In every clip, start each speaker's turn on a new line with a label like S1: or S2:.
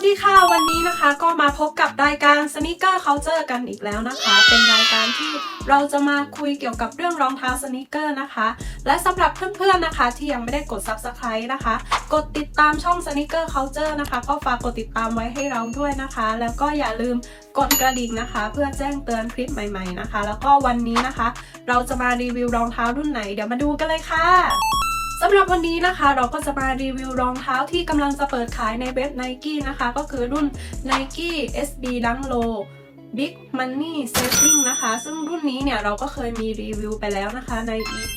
S1: สดีค่ะ วันนี้นะคะก็มาพบกับรายการ Sneaker Culture กันอีกแล้วนะคะ เป็นรายการที่เราจะมาคุยเกี่ยวกับเรื่องรองเท้าสนิเกอร์นะคะ และสำหรับเพื่อนๆนะคะ ที่ยังไม่ได้กด Subscribe นะคะ กดติดตามช่อง Sneaker Culture นะคะก็ฝากกดติดตามไว้ให้เราด้วยนะคะ แล้วก็อย่าลืมกดกระดิ่งนะคะ เพื่อแจ้งเตือนคลิปใหม่ ๆนะคะ แล้วก็วันนี้นะคะ เราจะมารีวิวรองเท้ารุ่นไหน เดี๋ยวมาดูกันเลยค่ะ สำหรับวันนี้นะคะเราก็จะมารีวิวรองเท้าที่กำลังจะเปิดขายในเว็บ Nike นะคะ ก็คือรุ่น Nike SB Dunk Low Big Money Saving นะคะ ซึ่งรุ่นนี้เนี่ยเราก็เคยมีรีวิวไปแล้วนะคะใน EP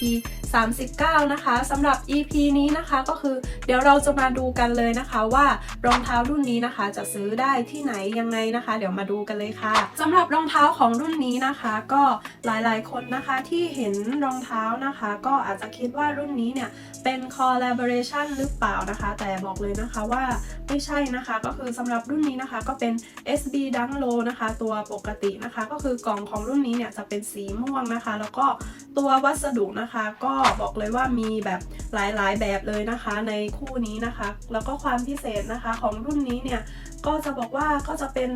S1: 39 นะคะสำหรับ EP นี้นะคะก็คือเดี๋ยวเราจะมาดูกันเลยนะคะว่ารองเท้ารุ่นนี้นะคะ จะซื้อได้ที่ไหนยังไงนะคะ เดี๋ยวมาดูกันเลยค่ะสำหรับรองเท้าของรุ่นนี้นะคะ ก็หลายๆคนนะคะที่เห็นรองเท้านะคะ ก็อาจจะคิดว่ารุ่นนี้เนี่ยเป็น collaboration หรือเปล่านะคะ แต่บอกเลยนะคะว่าไม่ใช่นะคะก็คือสำหรับรุ่นนี้นะคะก็เป็น SB Dunk Low นะคะ ตัวปกตินะคะ ก็คือกล่องของรุ่นนี้เนี่ยจะเป็นสีม่วงนะคะ แล้วก็ตัววัสดุนะคะก็บอกเลยว่ามีแบบหลายๆ แบบเลยนะคะในคู่นี้นะคะ แล้วก็ความพิเศษนะคะของรุ่นนี้เนี่ยก็จะบอกว่าก็จะเป็น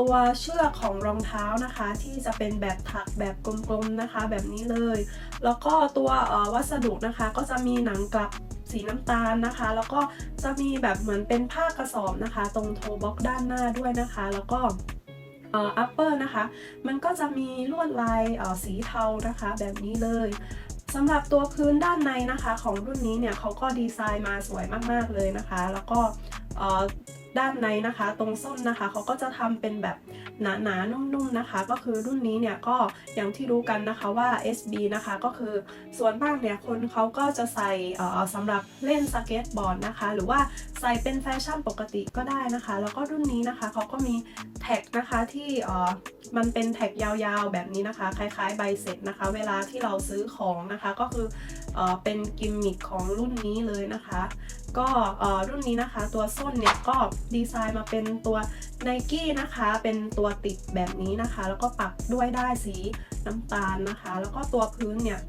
S1: ตัวเชือกของรองเท้านะคะ ที่จะเป็นแบบถักแบบกลมๆนะคะ แบบนี้เลย แล้วก็ตัววัสดุนะคะ ก็จะมีหนังกลับสีน้ำตาลนะคะ แล้วก็จะมีแบบเหมือนเป็นผ้ากระสอบนะคะ ตรงโทบ็อกด้านหน้าด้วยนะคะ แล้วก็อัปเปอร์นะคะ มันก็จะมีลวดลายสีเทานะคะ แบบนี้เลย สำหรับตัวพื้นด้านในนะคะของรุ่นนี้เนี่ยเขาก็ดีไซน์มาสวยมากๆเลยนะคะ แล้วก็ด้านในนะคะ ตรงส้นนะคะเขาก็จะทำเป็นแบบ หนาๆนุ่มๆนะคะ ก็คือรุ่นนี้เนี่ยก็อย่างที่รู้กันนะคะว่า SB นะคะก็คือส่วนมากเนี่ยคนเขาก็จะใส่เออสำหรับเล่นสเก็ตบอร์ดนะคะ หรือว่าใส่เป็นแฟชั่นปกติก็ได้นะคะ แล้วก็รุ่นนี้นะคะเขาก็มีแท็กนะคะที่เออมันเป็นแท็กยาวๆแบบนี้นะคะ คล้ายๆใบเสร็จนะคะ เวลาที่เราซื้อของนะคะก็คือ เป็นกิมมิคของรุ่นนี้เลยนะคะ ก็รุ่นนี้นะคะตัวส้นเนี่ยก็ดีไซน์มาเป็นตัวไนกี้นะคะ เป็นตัวติดแบบนี้นะคะ แล้วก็ปักด้วยได้สีน้ำตาลนะคะ แล้วก็ตัวพื้นเนี่ย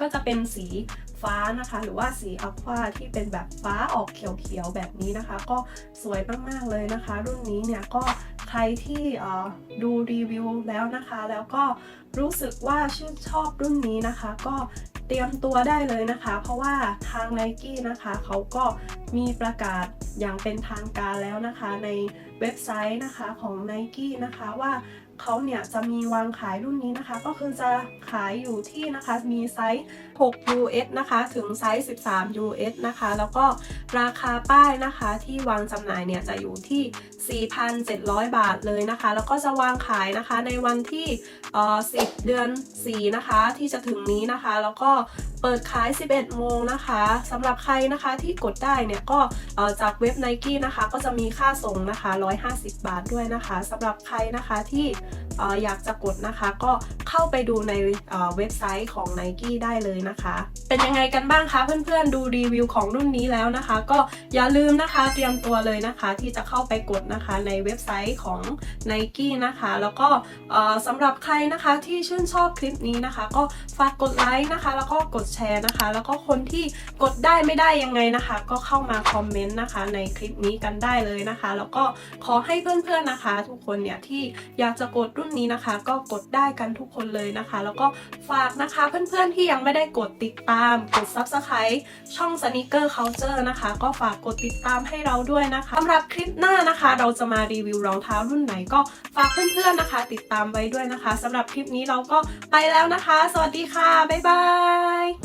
S1: ก็จะเป็นสีฟ้านะคะ หรือว่าสีอะควาที่เป็นแบบฟ้าออกเขียวๆแบบนี้นะคะ ก็สวยมากๆเลยนะคะ รุ่นนี้เนี่ยก็ใครที่ดูรีวิวแล้วนะคะ แล้วก็รู้สึกว่าชื่นชอบรุ่นนี้นะคะ ก็ เตรียมตัวได้เลยนะคะ เพราะว่าทาง n นกี้นะคะเขาก็มีประกาศอย่างเป็นทางการแล้วนะคะในเว็บไซต์นะคะของ n i กี้นะคะว่าเขาเนี่ยจะมีวางขายรุ่นนี้นะคะ ก็คือจะขายอยู่ที่นะคะมีไซส์ 6 US นะคะถึงไซส์ 13 US นะคะ แล้วก็ราคาป้ายนะคะที่วางจำหน่ายเนี่ยจะอยู่ที่ 4,700 บาทเลยนะคะ แล้วก็จะวางขายนะคะในวันที่เอ่อ10 เดือน 4 นะคะที่จะถึงนี้นะคะ แล้วก็ เปิดขาย 11 โมงนะคะสำหรับใครนะคะที่กดได้เนี่ยก็จากเว็บ n i กี้นะคะ ก็จะมีค่าส่งนะคะ 150 บาทด้วยนะคะสำหรับใครนะคะที่เอ่ออยากจะกดนะคะ ก็ เข้าไปดูในเว็บไซต์ของ n i กี้ได้เลยนะคะ เป็นยังไงกันบ้างคะเพื่อนๆดูรีวิวของรุ่นนี้แล้วนะคะ ก็อย่าลืมนะคะเตรียมตัวเลยนะคะ ที่จะเข้าไปกดนะคะในเว็บไซต์ของ n i กี้นะคะ แล้วก็สำหรับใครนะคะที่ชื่นชอบคลิปนี้นะคะ ก็ฝากกดไลค์นะคะ แล้วก็กดแชร์นะคะ แล้วก็คนที่กดได้ไม่ได้ยังไงนะคะ ก็เข้ามาคอมเมนต์นะคะ ในคลิปนี้กันได้เลยนะคะ แล้วก็ขอให้เพื่อนๆนะคะ ทุกคนเนี่ยที่อยากจะกดรุ่นนี้นะคะ ก็กดได้กันทุกคนคนเลยนะคะ แล้วก็ฝากนะคะเพื่อนๆที่ยังไม่ได้กดติดตาม กด Subscribe ช่อง Sneaker Culture นะคะ ก็ฝากกดติดตามให้เราด้วยนะคะสำหรับคลิปหน้านะคะ เราจะมารีวิวรองเท้ารุ่นไหนก็ฝากเพื่อนๆนะคะ ติดตามไว้ด้วยนะคะสำหรับคลิปนี้เราก็ไปแล้วนะคะ สวัสดีค่ะ บ๊ายบาย